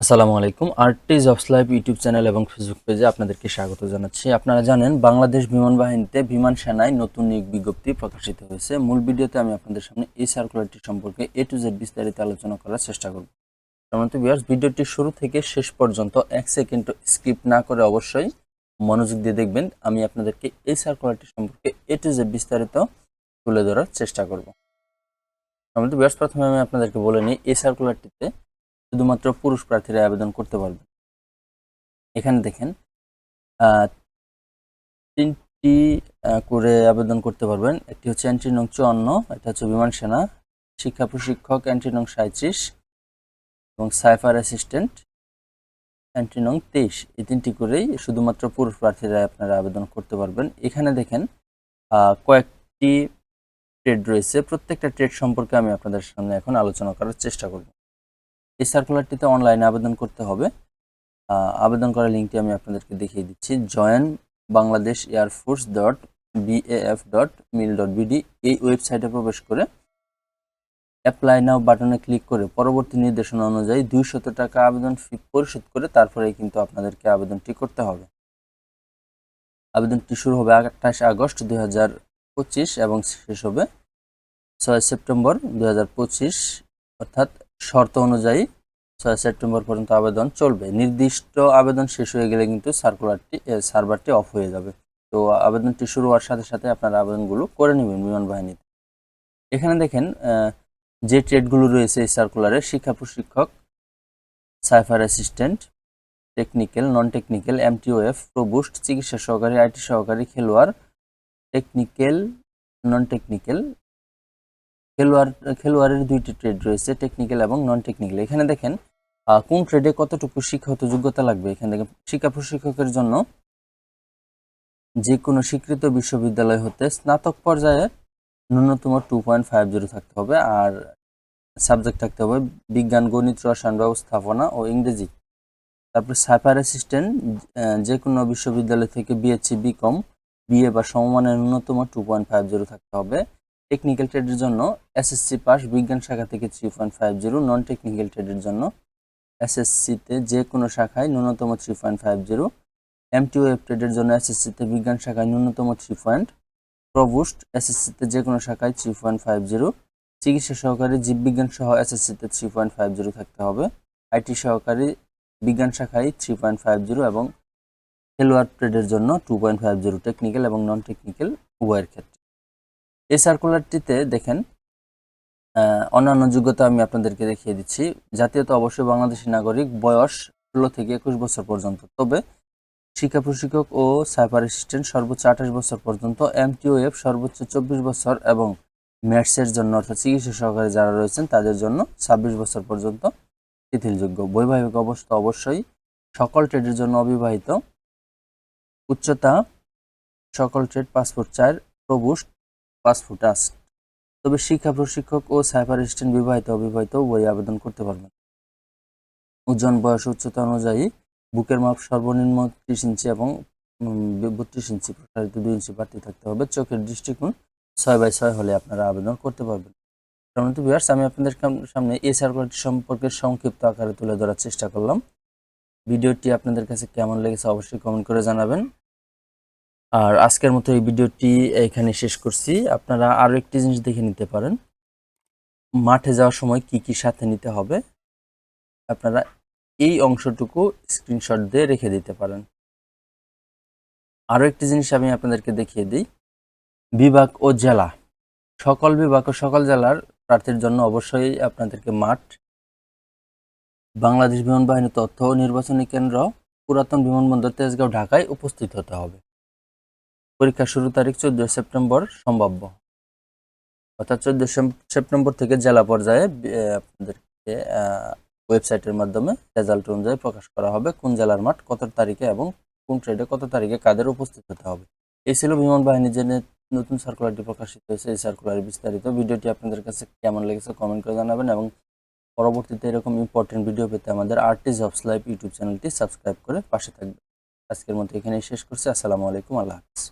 আসসালামু আলাইকুম। RT of live YouTube channel এবং ফেসবুক পেজে আপনাদেরকে স্বাগত জানাচ্ছি। আপনারা জানেন, বাংলাদেশ বিমান বাহিনীতে বিমান সেনায় নতুন নিয়োগ বিজ্ঞপ্তি প্রকাশিত হয়েছে। মূল ভিডিওতে আমি আপনাদের সামনে এই সার্কুলারটি সম্পর্কে এ টু জেড বিস্তারিত আলোচনা করার চেষ্টা করব। সম্মানিত ভিউয়ার্স ভিডিওটি শুরু থেকে শেষ পর্যন্ত এক সেকেন্ড স্কিপ না করে অবশ্যই মনোযোগ দিয়ে দেখবেন। আমি আপনাদেরকে এই সার্কুলারটি সম্পর্কে এ টু জেড বিস্তারিত তুলে ধরার চেষ্টা করব। সম্মানিত ভিউয়ার্স প্রথমে আমি আপনাদেরকে বলে নিই, এই সার্কুলারটিতে শুধুমাত্র পুরুষ প্রার্থীরা আবেদন করতে পারবে। এখানে দেখেন তিনটি করে আবেদন করতে পারবেন। একটি হচ্ছে এন্ট্রি নং চুয়ান্ন, এটা হচ্ছে বিমান সেনা, শিক্ষা প্রশিক্ষক এন্ট্রি নং সাঁত্রিশ এবং সাইফার অ্যাসিস্ট্যান্ট এন্ট্রি নং তেইশ। এই তিনটি করেই শুধুমাত্র পুরুষ প্রার্থীরা আপনারা আবেদন করতে পারবেন। এখানে দেখেন কয়েকটি ট্রেড রয়েছে। প্রত্যেকটা ট্রেড সম্পর্কে আমি আপনাদের সামনে এখন আলোচনা করার চেষ্টা করব। এই সার্কুলারটিতে অনলাইনে আবেদন করতে হবে। আবেদন করার লিঙ্কটি আমি আপনাদেরকে দেখিয়ে দিচ্ছি। Join Bangladesh air force dot BAF dot mil dot BD এই ওয়েবসাইটে প্রবেশ করে অ্যাপ্লাই নাও বাটনে ক্লিক করে পরবর্তী নির্দেশনা অনুযায়ী দুইশত টাকা আবেদন ফি পরিশোধ করে তারপরেই কিন্তু আপনাদেরকে আবেদনটি করতে হবে। আবেদনটি শুরু হবে আঠাশ আগস্ট দুই হাজার পঁচিশ এবং শেষ হবে ছয় সেপ্টেম্বর দুই হাজার পঁচিশ, অর্থাৎ শর্ত অনুযায়ী ছয় সেপ্টেম্বর পর্যন্ত আবেদন চলবে। নির্দিষ্ট আবেদন শেষ হয়ে গেলে কিন্তু সার্কুলারটি সার্ভারটি অফ হয়ে যাবে। তো আবেদনটি শুরু হওয়ার সাথে সাথে আপনারা আবেদনগুলো করে নেবেন বিমান বাহিনীতে। এখানে দেখেন যে ট্রেডগুলো রয়েছে এই সার্কুলারে, শিক্ষা প্রশিক্ষক, cipher assistant, technical non technical MTOF প্রবুস্ট চিকিৎসা সহকারী, আইটি সহকারী, খেলোয়াড়, টেকনিক্যাল নন টেকনিক্যাল খেলোয়াড়, খেলোয়াড়ের দুইটি ট্রেড রয়েছে টেকনিক্যাল এবং নন টেকনিক্যাল এখানে দেখেন কোন ট্রেডে কতটুকু শিক্ষাগত যোগ্যতা লাগবে? এখানে দেখেন, শিক্ষা প্রশিক্ষকের জন্য যে কোনো স্বীকৃত বিশ্ববিদ্যালয় হতে স্নাতক পর্যায়ে ন্যূনতম টু পয়েন্ট ফাইভ জিরো থাকতে হবে, আর সাবজেক্ট থাকতে হবে বিজ্ঞান, গণিত, রসায়ন ব্যবস্থাপনা ও ইংরেজি। তারপরে সাইফার অ্যাসিস্ট্যান্ট যে কোনো বিশ্ববিদ্যালয় থেকে বিএসসি বিকম বিএ বা সমমানের ন্যূনতম টু পয়েন্ট ফাইভ জিরো থাকতে হবে। টেকনিক্যাল ট্রেডের জন্য এসএসসি পাস বিজ্ঞান শাখা থেকে three point five zero non technical ট্রেডের জন্য এসএসসিতে যে কোনো শাখায় ন্যূনতম three point five zero MTO F ট্রেডের জন্য এসএসসিতে বিজ্ঞান শাখায় ন্যূনতম থ্রি পয়েন্ট প্রবুস্ট এসএসসিতে যে কোনো শাখায় থ্রি পয়েন্ট ফাইভ জিরো চিকিৎসা সহকারী জীববিজ্ঞান সহ এসএসসিতে থ্রি পয়েন্ট ফাইভ জিরো থাকতে হবে। আইটি সহকারী বিজ্ঞান শাখায় থ্রি পয়েন্ট ফাইভ জিরো এবং খেলোয়াড় ট্রেডের জন্য two point five zero technical এবং নন টেকনিক্যাল উভয়ের ক্ষেত্রে। এই সার্কুলারটিতে দেখেন অন্যান্য যোগ্যতা আমি আপনাদেরকে দেখিয়ে দিচ্ছি। জাতীয়তা অবশ্যই বাংলাদেশি নাগরিক বয়স ষোলো থেকে একুশ বছর পর্যন্ত। তবে শিক্ষা প্রশিক্ষক ও সাইবার অ্যাসিস্ট্যান্ট সর্বোচ্চ আঠাশ বছর পর্যন্ত এম এমটিওএফ সর্বোচ্চ চব্বিশ বছর এবং ম্যাটসের জন্য অর্থাৎ চিকিৎসা সহকারী যারা রয়েছেন, তাদের জন্য ছাব্বিশ বছর পর্যন্ত শিথিলযোগ্য। বৈবাহিক অবস্থা অবশ্যই সকল ট্রেডের জন্য অবিবাহিত। উচ্চতা, সকল ট্রেড পাসপোর্ট চার প্রবুষ্ট পাসপোর্ট আস তবে শিক্ষা প্রশিক্ষক ও সাইবার অ্যাসিস্ট্যান্ট বিবাহিত অবিবাহিত বই আবেদন করতে পারবেন। ওজন, বয়স, উচ্চতা অনুযায়ী বুকের মাপ, সর্বনিম্ন ত্রিশ ইঞ্চি এবং বত্রিশ ইঞ্চি প্রসারিত দুই ইঞ্চি বাড়তি থাকতে হবে। চোখের দৃষ্টিকোণ ছয় বাই ছয় হলে আপনারা আবেদন করতে পারবেন। সম্মানিত ভিউয়ার্স আমি আপনাদের সামনে এই সার্কুলারটি সম্পর্কে সংক্ষিপ্ত আকারে তুলে ধরার চেষ্টা করলাম। ভিডিওটি আপনাদের কাছে কেমন লেগেছে অবশ্যই কমেন্ট করে জানাবেন। আর আজকের মতো এই ভিডিওটি এখানে শেষ করছি। আপনারা আরও একটি জিনিস দেখে নিতে পারেন। মাঠে যাওয়ার সময় কি কি সাথে নিতে হবে, আপনারা এই অংশটুকু স্ক্রিনশট দিয়ে রেখে দিতে পারেন। আরও একটি জিনিস আমি আপনাদেরকে দেখিয়ে দিই। বিভাগ ও জেলা। সকল বিভাগ ও সকল জেলার প্রার্থীর জন্য অবশ্যই আপনাদেরকে মাঠ, বাংলাদেশ বিমান বাহিনী তথ্য ও নির্বাচনী কেন্দ্র, পুরাতন বিমানবন্দর তেজগাঁও, ঢাকায় উপস্থিত হতে হবে। পরীক্ষার শুরু তারিখ চোদ্দ সেপ্টেম্বর সম্ভাব্য। অর্থাৎ চোদ্দ সেপ্টেম্বর থেকে জেলা পর্যায়ে আপনাদেরকে ওয়েবসাইটের মাধ্যমে রেজাল্ট অনুযায়ী প্রকাশ করা হবে কোন জেলার মাঠ কত তারিখে এবং কোন ট্রেডে কত তারিখে কাদের উপস্থিত হতে হবে। এই ছিল বিমান বাহিনীর যে নতুন সার্কুলারটি প্রকাশিত হয়েছে, এই সার্কুলারের বিস্তারিত। ভিডিওটি আপনাদের কাছে কেমন লেগেছে কমেন্ট করে জানাবেন এবং পরবর্তীতে এরকম ইম্পর্টেন্ট ভিডিও পেতে আমাদের আর্টি জবস লাইভ ইউটিউব চ্যানেলটি সাবস্ক্রাইব করে পাশে থাকবেন। আজকের মতো এখানেই শেষ করছি। আসসালামু আলাইকুম, আল্লাহ হাফিজ।